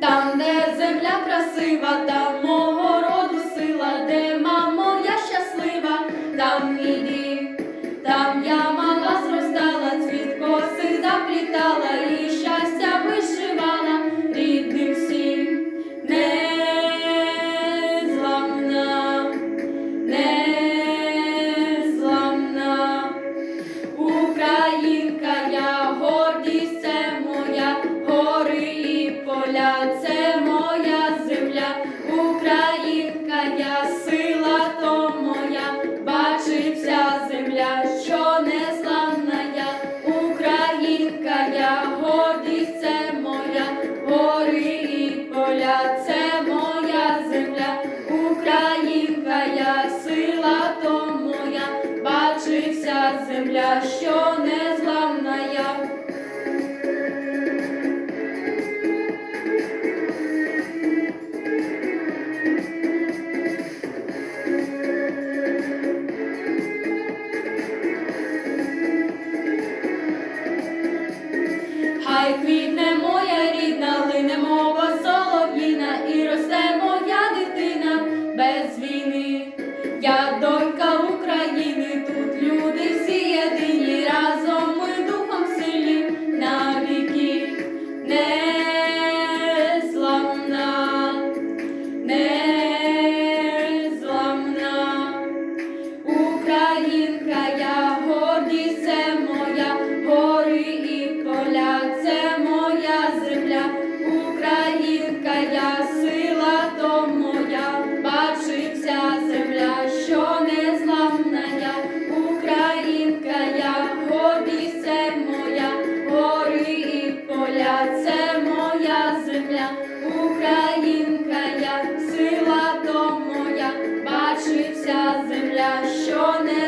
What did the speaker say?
Там, де земля красива, там мого роду сила, де мамо, я щаслива, там мій там я це моя земля, Українка, я сила то моя, бачить вся земля, що незламна я, Українка, я гордість це моя, гори і поля, це моя земля, Українка, я сила то моя, бачить вся земля, що незламна я. Хай квітне Українка, я сила то моя, бачиться земля, що не.